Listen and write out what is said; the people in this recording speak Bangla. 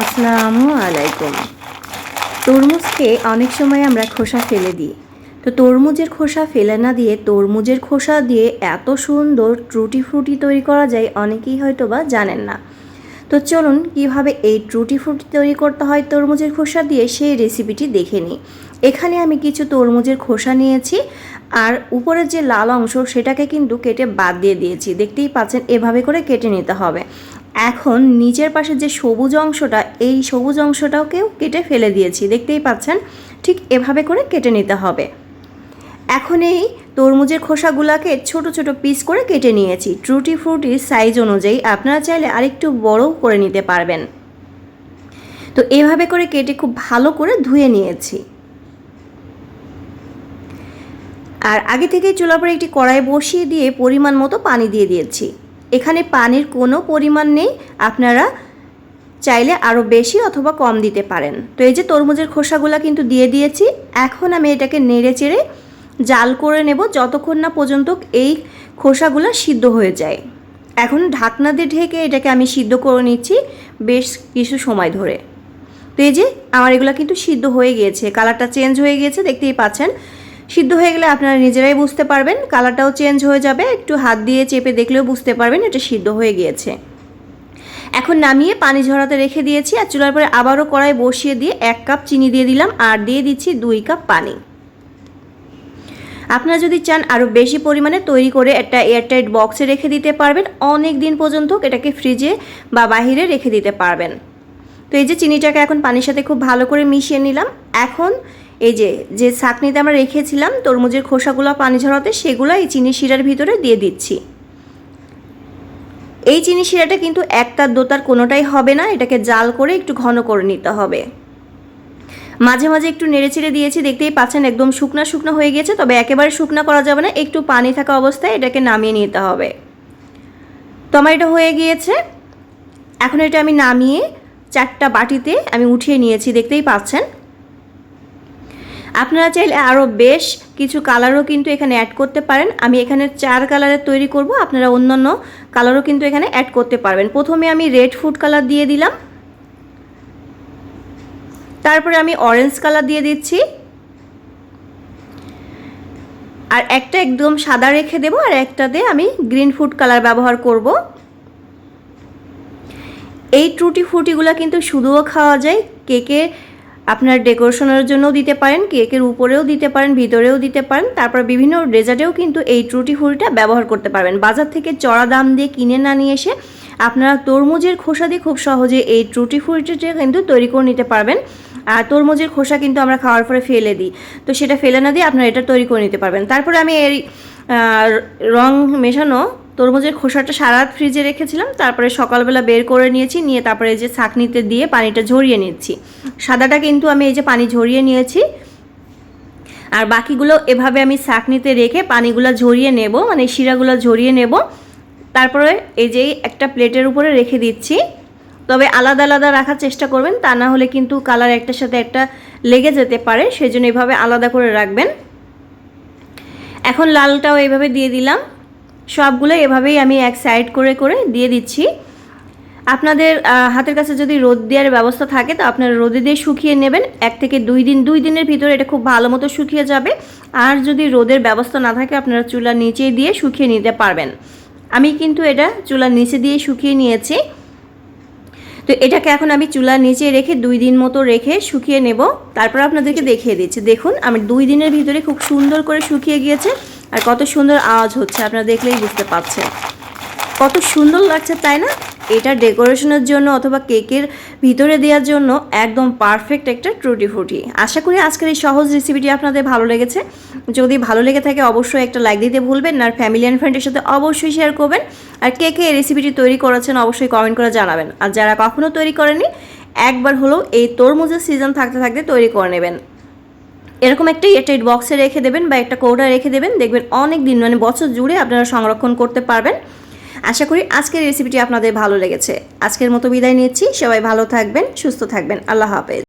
আসসালামু আলাইকুম। তরমুজকে অনেক সময় আমরা খোসা ফেলে দিই। তো তরমুজের খোসা ফেলে না দিয়ে তরমুজের খোসা দিয়ে এত সুন্দর ত্রুটি ফ্রুটি তৈরি করা যায় অনেকেই হয়তো বা জানেন না। তো চলুন কীভাবে এই ত্রুটি ফ্রুটি তৈরি করতে হয় তরমুজের খোসা দিয়ে সেই রেসিপিটি দেখে নিই। এখানে আমি কিছু তরমুজের খোসা নিয়েছি, আর উপরের যে লাল অংশ সেটাকে কিন্তু কেটে বাদ দিয়ে দিয়েছি। দেখতেই পাচ্ছেন, এভাবে করে কেটে নিতে হবে। এখন নিচের পাশে যে সবুজ অংশটা, এই সবুজ অংশটাকেও কেটে ফেলে দিয়েছি। দেখতেই পাচ্ছেন, ঠিক এভাবে করে কেটে নিতে হবে। এখন এই তরমুজের খোসাগুলোকে ছোট ছোট পিস করে কেটে নিয়েছি। ট্রুটি ফ্রুটির সাইজ অনুযায়ী আপনারা চাইলে আরেকটু বড়ও করে নিতে পারবেন। তো এভাবে করে কেটে খুব ভালো করে ধুয়ে নিয়েছি। আর আগে থেকেই চুলার পরে একটি কড়াই বসিয়ে দিয়ে পরিমাণ মতো পানি দিয়ে দিয়েছি। এখানে পানির কোনো পরিমাণ নেই, আপনারা চাইলে আরও বেশি অথবা কম দিতে পারেন। তো এই যে তরমুজের খোসাগুলো কিন্তু দিয়ে দিয়েছি, এখন আমি এটাকে নেড়ে চেড়ে জাল করে নেব যতক্ষণ না পর্যন্ত এই খোসাগুলো সিদ্ধ হয়ে যায়। এখন ঢাকনা দিয়ে ঢেকে এটাকে আমি সিদ্ধ করে নিচ্ছি বেশ কিছু সময় ধরে। তো এই যে আমার এগুলো কিন্তু সিদ্ধ হয়ে গিয়েছে, কালারটা চেঞ্জ হয়ে গিয়েছে, দেখতেই পাচ্ছেন। সিদ্ধ হয়ে গেলে আপনারা নিজেরাই বুঝতে পারবেন, কালারটাও চেঞ্জ হয়ে যাবে, একটু হাত দিয়ে চেপে দেখলেও বুঝতে পারবেন এটা সিদ্ধ হয়ে গিয়েছে। এখন নামিয়ে পানি ঝরাতে রেখে দিয়েছি আর চুলার পরে আবারও কড়াই বসিয়ে দিয়ে এক কাপ চিনি দিয়ে দিলাম আর দিয়ে দিচ্ছি দুই কাপ পানি। আপনারা যদি চান আরও বেশি পরিমাণে তৈরি করে একটা এয়ারটাইট বক্সে রেখে দিতে পারবেন, অনেক দিন পর্যন্ত এটাকে ফ্রিজে বা বাহিরে রেখে দিতে পারবেন। তো এই যে চিনিটাকে এখন পানির সাথে খুব ভালো করে মিশিয়ে নিলাম। এখন এই যে যে ছাকনিতে আমরা রেখেছিলাম তরমুজের খোসাগুলো পানি ঝরাতে সেগুলো এই চিনি শিরার ভিতরে দিয়ে দিচ্ছি। এই চিনি শিরাটা কিন্তু একটার দোতার কোনোটাই হবে না, এটাকে জাল করে একটু ঘন করে নিতে হবে। মাঝে মাঝে একটু নেড়েচেড়ে দিয়েছি, দেখতেই পাচ্ছেন একদম শুকনা শুকনো হয়ে গেছে, তবে একেবারে শুকনা করা যাবে না, একটু পানি থাকা অবস্থায় এটাকে নামিয়ে নিতে হবে। তো আমার এটা হয়ে গিয়েছে। এখন এটা আমি নামিয়ে চারটা বাটিতে আমি উঠিয়ে নিয়েছি, দেখতেই পাচ্ছেন। আপনারা চাইলে আরও বেশ কিছু কালারও কিন্তু এখানে অ্যাড করতে পারেন। আমি এখানে চার কালারের তৈরি করব। আপনারা অন্যান্য কালারও কিন্তু এখানে অ্যাড করতে পারবেন। প্রথমে আমি রেড ফুড কালার দিয়ে দিলাম। তারপরে আমি অরেঞ্জ কালার দিয়ে দিচ্ছি। আর একটা একদম সাদা রেখে দেবো আর একটাতে আমি গ্রিন ফুড কালার ব্যবহার করব। এই ট্রুটি ফ্রুটিগুলো কিন্তু শুধুও খাওয়া যায়। কেকে আপনার ডেকোরেশনের জন্যও দিতে পারেন, কেকের উপরেও দিতে পারেন, ভিতরেও দিতে পারেন, তারপর বিভিন্ন ডেজার্টেও কিন্তু এই ত্রুটি ফ্রুটিটা ব্যবহার করতে পারবেন। বাজার থেকে চড়া দাম দিয়ে কিনে না নিয়ে এসে আপনারা তরমুজের খোসা দিয়ে খুব সহজে এই ত্রুটি ফ্রুটিটা কিন্তু তৈরি করে নিতে পারবেন। আর তরমুজের খোসা কিন্তু আমরা খাওয়ার পরে ফেলে দিই। তো সেটা ফেলে না দিয়ে আপনারা এটা তৈরি করে নিতে পারবেন। তারপরে আমি এই রং মেশানো তরমুজের খোসাটা সারা ফ্রিজে রেখেছিলাম, তারপরে সকালবেলা বের করে নিয়েছি, নিয়ে তারপরে এই যে ছাকনিতে দিয়ে পানিটা ঝরিয়ে নিচ্ছি। সাদাটা কিন্তু আমি এই যে পানি ঝরিয়ে নিয়েছি। আর বাকিগুলো এভাবে আমি ছাকনিতে রেখে পানিগুলো ঝরিয়ে নেব মানে শিরাগুলো ঝরিয়ে নেব। তারপরে এই যে একটা প্লেটের উপরে রেখে দিচ্ছি। তবে আলাদা আলাদা রাখার চেষ্টা করবেন, তা না হলে কিন্তু কালার একটার সাথে একটা লেগে যেতে পারে, সেজন্য এভাবে আলাদা করে রাখবেন। এখন লালটাও এভাবে দিয়ে দিলাম। সবগুলো এভাবেই আমি এক সাইড করে করে দিয়ে দিচ্ছি। আপনাদের হাতের কাছে যদি রোদ দেওয়ার ব্যবস্থা থাকে, তো আপনারা রোদে দিয়ে শুকিয়ে নেবেন। এক থেকে দুই দিন, দুই দিনের ভিতরে এটা খুব ভালো মতো শুকিয়ে যাবে। আর যদি রোদের ব্যবস্থা না থাকে, আপনারা চুলার নিচে দিয়ে শুকিয়ে নিতে পারবেন। আমি কিন্তু এটা চুলার নিচে দিয়ে শুকিয়ে নিয়েছি। তো এটাকে এখন আমি চুলার নিচে রেখে দুই দিন মতো রেখে শুকিয়ে নেব। তারপর আপনাদেরকে দেখিয়ে দিচ্ছি। দেখুন, আমি দুই দিনের ভিতরে খুব সুন্দর করে শুকিয়ে গিয়েছে। আর কত সুন্দর আওয়াজ হচ্ছে, আপনারা দেখলেই বুঝতে পারছেন। কত সুন্দর লাগছে, তাই না? এটা ডেকোরেশনের জন্য অথবা কেকের ভিতরে দেওয়ার জন্য একদম পারফেক্ট একটা ট্রুটি ফ্রুটি আশা করি আজকের এই সহজ রেসিপিটি আপনাদের ভালো লেগেছে। যদি ভালো লেগে থাকে অবশ্যই একটা লাইক দিতে ভুলবেন আর ফ্যামিলি অ্যান্ড ফ্রেন্ডের সাথে অবশ্যই শেয়ার করবেন। আর কে কে এই রেসিপিটি তৈরি করেছেন অবশ্যই কমেন্ট করে জানাবেন। আর যারা কখনও তৈরি করেনি একবার হলেও এই তরমুজের সিজন থাকতে থাকতে তৈরি করে নেবেন। এরকম একটা এয়ারটাইট বক্সে রেখে দেবেন বা একটা কৌটা রেখে দেবেন। দেখবেন অনেক দিন মানে বছর জুড়ে আপনারা সংরক্ষণ করতে পারবেন। আশা করি আজকের রেসিপিটি আপনাদের ভালো লেগেছে। আজকের মতো বিদায় নিচ্ছি। সবাই ভালো থাকবেন, সুস্থ থাকবেন। আল্লাহ হাফেজ।